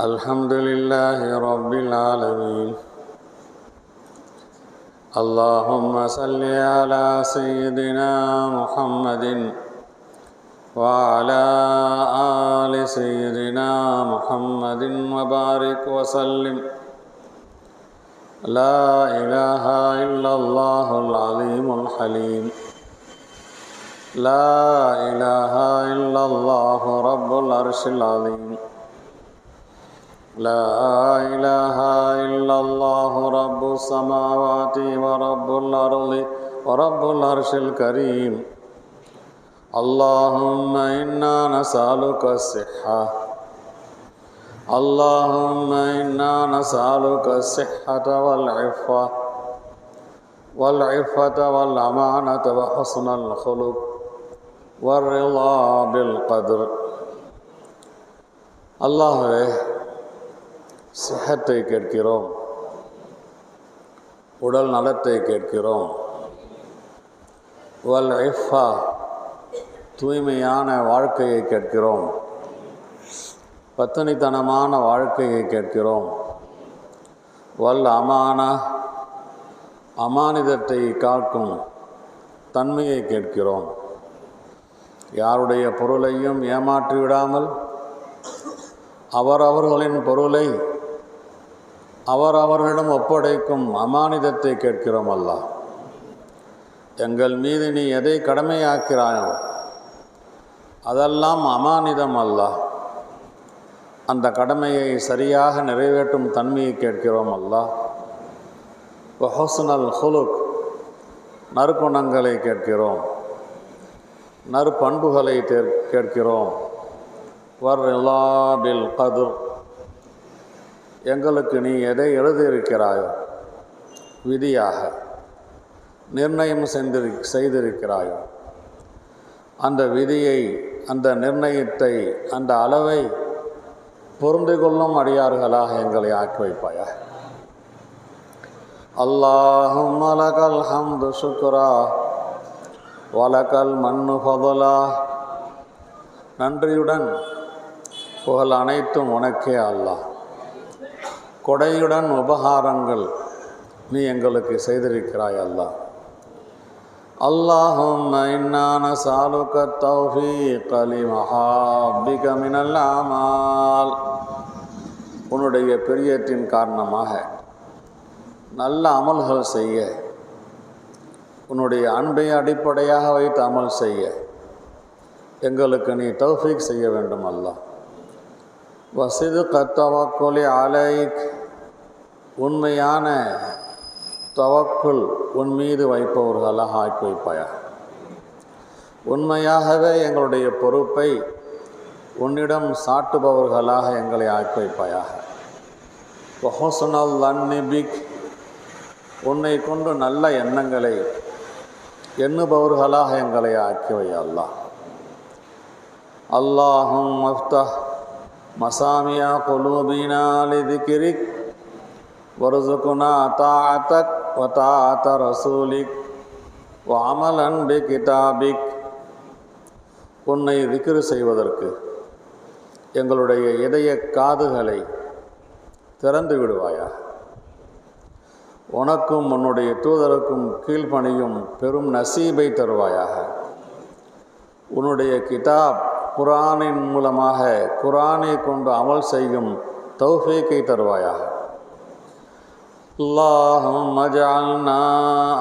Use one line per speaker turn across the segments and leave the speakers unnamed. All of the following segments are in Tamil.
الحمد لله رب العالمين. اللهم صل على سيدنا محمد وعلى آل سيدنا محمد وبارك وسلم. لا إله إلا الله العظيم الحليم. لا إله إلا الله رب العرش العظيم لا إله إلا الله رب السماوات ورب الأرض ورب العرش الكريم اللهم إنا نسألك الصحة اللهم إنا نسألك الصحة والعفة والعفة والأمانة وحسن الخلق வர்லா பில் கதிர் அல்லாஹவே சிஹத்தை கேட்கிறோம். உடல் நலத்தை கேட்கிறோம். வல் ஐஃபா தூய்மையான வாழ்க்கையை கேட்கிறோம். பத்தனித்தனமான வாழ்க்கையை கேட்கிறோம். வல் அமான அமானிதத்தை காக்கும் தன்மையை கேட்கிறோம். யாருடைய பொருளையும் ஏமாற்றி விடாமல் அவரவர்களின் பொருளை அவரவர்களிடம் ஒப்படைக்கும் அமானிதத்தை கேட்கிறோம் அல்ல. எங்கள் மீது நீ எதை கடமையாக்கிறாயோ அதெல்லாம் அமானிதம் அல்ல. அந்த கடமையை சரியாக நிறைவேற்றும் தன்மையை கேட்கிறோம் அல்ல. ஹொசனல் ஹுலுக் நறுக்குணங்களை கேட்கிறோம். நற்பண்புகளை கேட்கிறோம். வர்லாபில் கதுர் எங்களுக்கு நீ எதை எழுதியிருக்கிறாயோ? விதியாக. நிர்ணயம் செந்திரு செய்திருக்கிறாயோ? அந்த விதியை அந்த நிர்ணயத்தை அந்த அளவை பொருந்து கொள்ளும் அடியார்களாக எங்களை ஆக்கி வைப்பாயா. அல்லாஹும் அலகல் ஹம்து சுக்ரா. வலக்கல் மண்ணு ஃபதலா நன்றியுடன் புகழ் அனைத்தும் உனக்கே அல்லாஹ் கொடையுடன் உபகாரங்கள் நீ எங்களுக்கு செய்திருக்கிறாய் அல்லாஹ் اللهم إنا نسألك التوفيق لمحابك من الأعمال உன்னுடைய பெரியத்தின் காரணமாக நல்ல அமல்கள் செய்ய உன்னுடைய அன்பை அடிப்படையாக வைத்து அமல் செய்ய. எங்களுக்கு நீ தௌஃபீக் செய்ய வேண்டும் அல்லாஹ். வசிது கத்தவக்குலி அலைக். உண்மையான தவக்குள் உன் மீது வைப்பவர்களாக ஆக்கி வைப்பாயா உண்மையாகவே எங்களுடைய பொறுப்பை உன்னிடம் சாட்டுபவர்களாக எங்களை ஆக்கி வைப்பாயாக ஹோசனல் அன்னிபிக். உன்னை கொண்டு நல்ல எண்ணங்களை எண்ணுபவர்களாக எங்களை ஆக்கி வை அல்லாஹ் அல்லாஹும் மஃப்தஹ் மசாமியா குலூபினா லிதிகிரிக் وارزقنا طاعتك وطاعة رسولك وعملا بكتابك உன்னை திக்ரு செய்வதற்கு எங்களுடைய இதய காதுகளை திறந்து விடுவாயா உனக்கும் உன்னுடைய தூதருக்கும் கீழ்ப்பணியும் பெரும் நசீபை தருவாயாக உன்னுடைய கிதாப் குரானின் மூலமாக குரானை கொண்டு அமல் செய்யும் தௌஃபீக்கை தருவாயாக اللهم اجعلنا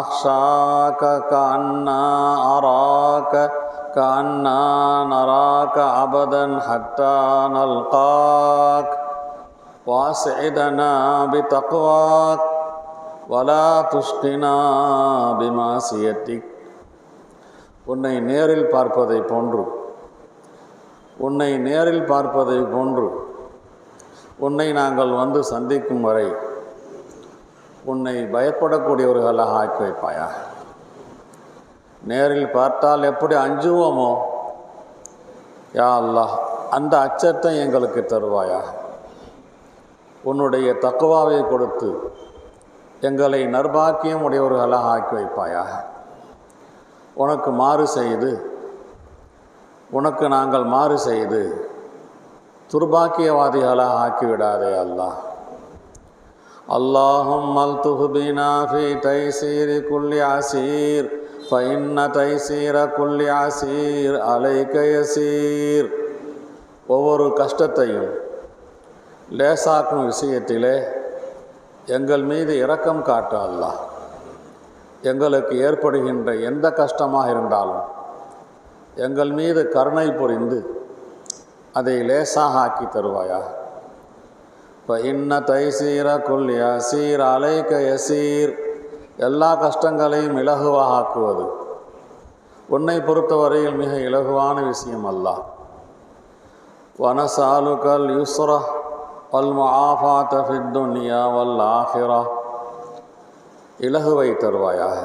أخشاك كأننا أراك كأننا نراك أبدا حتى نلقاك واسعدنا بتقواك வலா துஷ்டினா பிமாசியத்திக் உன்னை நேரில் பார்ப்பதை போன்று. உன்னை நேரில் பார்ப்பதை போன்று. உன்னை நாங்கள் வந்து சந்திக்கும் வரை. உன்னை பயப்படக்கூடியவர்களாக ஆக்கி வைப்பாயா? நேரில் பார்த்தால் எப்படி அஞ்சுவோமோ? யா அல்லா அந்த அச்சத்தை எங்களுக்கு தருவாயா? உன்னுடைய தக்குவாவை கொடுத்து எங்களை நர்பாக்கியம் உடையவர்களாக ஆக்கி வைப்பாயாக. உனக்கு மாறு செய்து உனக்கு நாங்கள் மாறு செய்து துர்பாக்கியவாதிகளாக ஆக்கிவிடாதே அல்லாஹ். அல்லாஹும் அல் துஹுபினா ஃபி தைசீரி குல்லி ஆசீர் ஃபைன்ன தைசீர குல்லி ஆசீர் அலைகயசீர் ஒவ்வொரு கஷ்டத்தையும் லேசாக்கும் விஷயத்திலே எங்கள் மீது இரக்கம் காட்டு அல்லாஹ். எங்களுக்கு ஏற்படுகின்ற எந்த கஷ்டமாக இருந்தாலும் எங்கள் மீது கருணை புரிந்து அதை லேசாக ஆக்கி தருவாயா இப்போ இன்ன தைசீர குல் யசீர் அலைக்க யசீர் எல்லா கஷ்டங்களையும் இலகுவாக ஆக்குவது. உன்னை பொறுத்தவரையில் மிக இலகுவான விஷயம் அல்ல வனசாலுகல் யுஸ்ர வல் முஆஃபாத ஃபித் துன்யா ஆஹிரா இலகுவை தருவாயாக.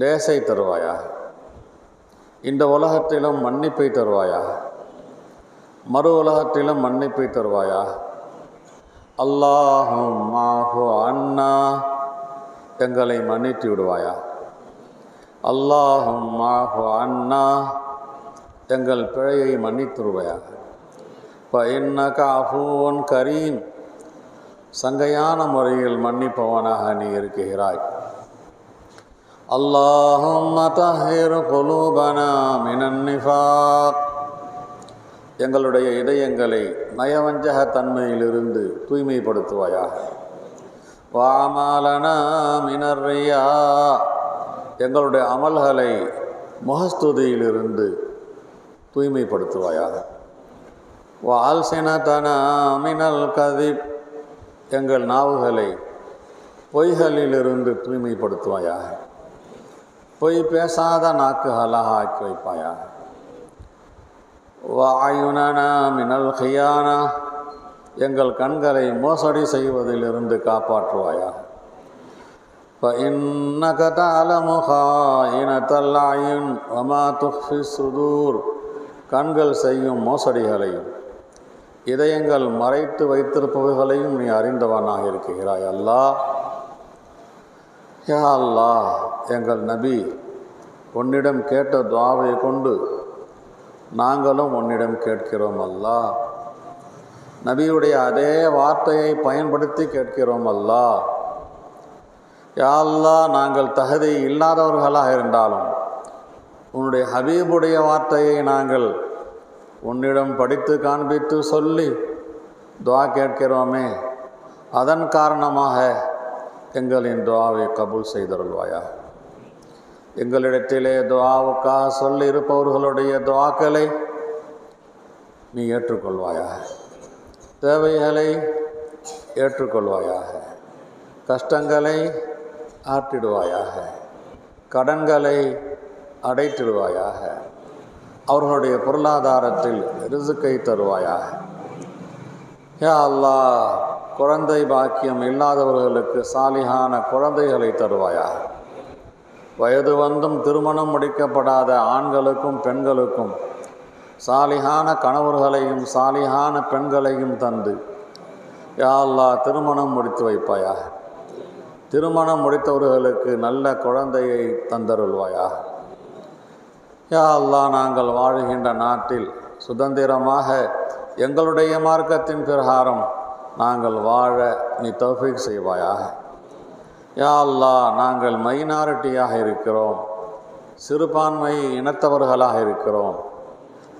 லேசை தருவாயாக. இந்த உலகத்திலும் மன்னிப்பை தருவாயாக. மறு உலகத்திலும் மன்னிப்பை தருவாயா அல்லாஹும் மாஹு அண்ணா. எங்களை மன்னித்து விடுவாயா அல்லாஹும் மாஹு அண்ணா. எங்கள் பிழையை மன்னித்துருவாயாக இப்போ இன்னக அஃபூவன் கரீம். சங்கையான முறையில் மன்னிப்பவனாக நீ இருக்கிறாய். அல்லாஹும் தஹிர் குலூபனா மினன் நிஃபாக். எங்களுடைய இதயங்களை நயவஞ்சக தன்மையிலிருந்து தூய்மைப்படுத்துவாயாக. வாமாலனா மினர்ரியா எங்களுடைய அமல்களை முகஸ்துதியிலிருந்து தூய்மைப்படுத்துவாயாக. வால்சினதனா மினல் கதிப் எங்கள் நாவுகளை பொய்களிலிருந்து தூய்மைப்படுத்துவாயாக. பொய் பேசாத நாக்குகளாக ஆக்கி வைப்பாயாக. வாயுனனா மினல் ஹையானா. எங்கள் கண்களை மோசடி செய்வதிலிருந்து காப்பாற்றுவாயா இப்போ இன்னகதாலமுகாயினத்தல்லாயின் ஒமா துஃபி சுதூர். கண்கள் செய்யும் மோசடிகளையும் இதயங்கள் மறைத்து வைத்திருப்பவர்களையும் நீ அறிந்தவனாக இருக்கிறாய் அல்லாஹ் யா அல்லாஹ் எங்கள் நபி உன்னிடம் கேட்ட துவாவை கொண்டு நாங்களும் உன்னிடம் கேட்கிறோம் அல்லா. நபியுடைய அதே வார்த்தையை பயன்படுத்தி கேட்கிறோம் அல்லா. யா நாங்கள் தகுதி இல்லாதவர்களாக இருந்தாலும் உன்னுடைய ஹபீபுடைய வார்த்தையை நாங்கள் உன்னிடம் படித்து காண்பித்து சொல்லி துவா கேட்கிறோமே அதன் காரணமாக எங்களின் துவாவை கபூல் செய்தருள்வாயா? எங்களிடத்திலே துவாவுக்காக சொல்லி இருப்பவர்களுடைய துவாக்களை நீ ஏற்றுக்கொள்வாயாக தேவைகளை ஏற்றுக்கொள்வாயாக. கஷ்டங்களை ஆற்றிடுவாயாக. கடன்களை அடைத்திடுவாயாக. அவர்களுடைய பொருளாதாரத்தில் ரிசுக்கை தருவாயாக. யா அல்லா குழந்தை பாக்கியம் இல்லாதவர்களுக்கு சாலிகான குழந்தைகளை தருவாயாக. வயது வந்தும் திருமணம் முடிக்கப்படாத ஆண்களுக்கும் பெண்களுக்கும் சாலிகான கணவர்களையும் சாலிகான பெண்களையும் தந்து யா அல்லா திருமணம் முடித்து வைப்பாயா திருமணம் முடித்தவர்களுக்கு நல்ல குழந்தையை தந்தருள்வாயா யா அல்லாஹ் நாங்கள் வாழுகின்ற நாட்டில் சுதந்திரமாக எங்களுடைய மார்க்கத்தின் பிரகாரம் நாங்கள் வாழ நீ தௌஃபீக் செய்வாயாக. யா அல்லாஹ் நாங்கள் மைனாரிட்டியாக இருக்கிறோம். சிறுபான்மை இனத்தவர்களாக இருக்கிறோம்.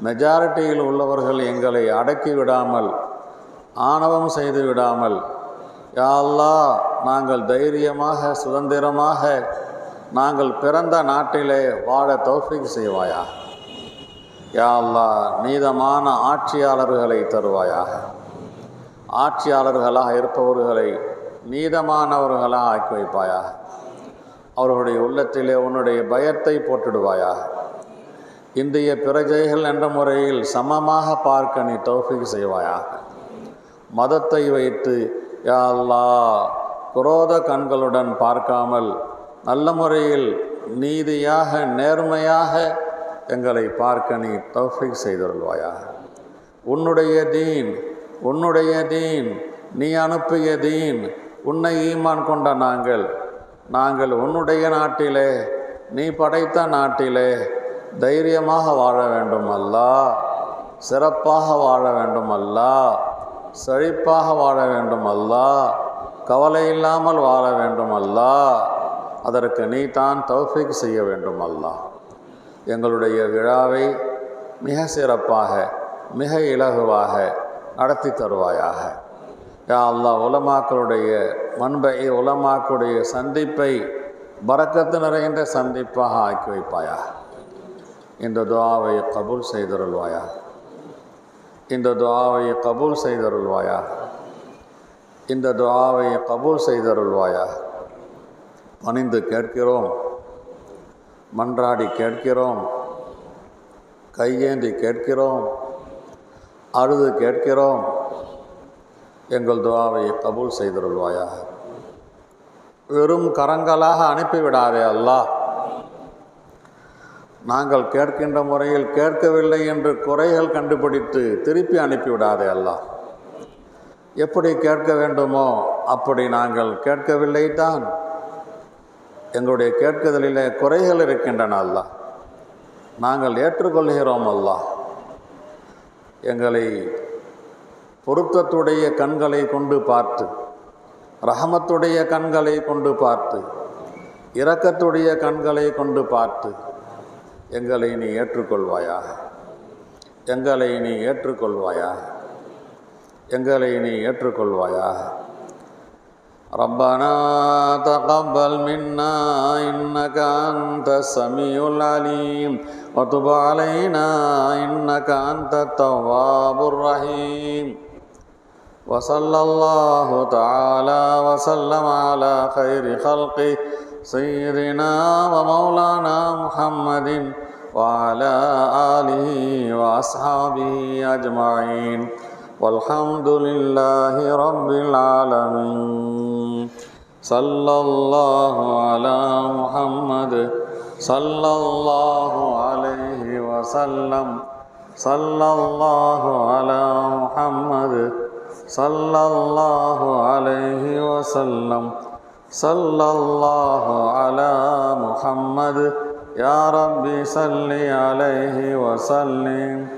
மெஜாரிட்டியில் உள்ளவர்கள் எங்களை அடக்கி விடாமல் ஆணவம் செய்து விடாமல் யா அல்லா நாங்கள் தைரியமாக சுதந்திரமாக நாங்கள் பிறந்த நாட்டிலே வாழ தௌஃபிக் செய்வாயா யா அல்லாஹ் நீதமான ஆட்சியாளர்களை தருவாயாக. ஆட்சியாளர்களாக இருப்பவர்களை நீதமானவர்களாக ஆக்கி வைப்பாயா அவர்களுடைய உள்ளத்திலே உன்னுடைய பயத்தை போட்டுடுவாயா இந்திய பிரஜைகள் என்ற முறையில் சமமாக பார்க்க நீ தௌஃபிக் செய்வாயா மதத்தை வைத்து யா அல்லாஹ் குரோத கண்களுடன் பார்க்காமல் நல்ல முறையில் நீதியாக நேர்மையாக எங்களை பார்க்க நீ தௌஃபிக் செய்தருள்வாயாக. உன்னுடைய தீன் உன்னுடைய தீன் நீ அனுப்பிய தீன் உன்னை ஈமான் கொண்ட நாங்கள் நாங்கள் உன்னுடைய நாட்டிலே நீ படைத்த நாட்டிலே தைரியமாக வாழ வேண்டும் அல்லா. சிறப்பாக வாழ வேண்டும் அல்லா. செழிப்பாக வாழ வேண்டும் அல்லா. கவலை இல்லாமல் வாழ வேண்டும் அல்லா. அதற்கு நீ தான் தௌஃபிக் செய்ய வேண்டும் அல்லா எங்களுடைய விழாவை மிக சிறப்பாக மிக இலகுவாக நடத்தி தருவாயாக. யா அல்லா உலமாக்களுடைய மண்பை உலமாக்களுடைய சந்திப்பை பறக்கத்து நிறைந்த சந்திப்பாக ஆக்கி வைப்பாயா இந்த துவாவை கபூல் செய்தருள்வாயா இந்த துவாவை கபூல் செய்தருள்வாயா இந்த துவாவை கபூல் செய்தருள்வாயா பணிந்து கேட்கிறோம் மன்றாடி கேட்கிறோம் கையேந்தி கேட்கிறோம் அழுது கேட்கிறோம் எங்கள் துவாவை கபூல் செய்திருள்வாயாக. வெறும் கரங்களாக அனுப்பிவிடாதே அல்லாஹ் நாங்கள் கேட்கின்ற முறையில் கேட்கவில்லை என்று குறைகள் கண்டுபிடித்து திருப்பி அனுப்பிவிடாதே அல்லாஹ் எப்படி கேட்க வேண்டுமோ அப்படி நாங்கள் கேட்கவில்லை தான் எங்களுடைய கேட்குதலிலே குறைகள் இருக்கின்றன அல்லாஹ். நாங்கள் ஏற்றுக்கொள்கிறோம் அல்லாஹ். எங்களை பொருத்தத்துடைய கண்களை கொண்டு பார்த்து ரஹமத்துடைய கண்களை கொண்டு பார்த்து இரக்கத்துடைய கண்களை கொண்டு பார்த்து எங்களை நீ ஏற்றுக்கொள்வாயா எங்களை நீ ஏற்றுக்கொள்வாயா எங்களை நீ ஏற்றுக்கொள்வாயா ربنا تقبل منا إنك أنت السميع العليم وتب علينا إنك أنت التواب الرحيم. وصلى الله تعالى وسلم على خير خلقه سيدنا ومولانا محمد وعلى آله وأصحابه أجمعين. والحمد لله رب العالمين. صلى الله على محمد. صلى الله عليه وسلم. صلى الله على محمد. صلى الله عليه وسلم. صلى الله على محمد. يا ربي صل عليه وسلم.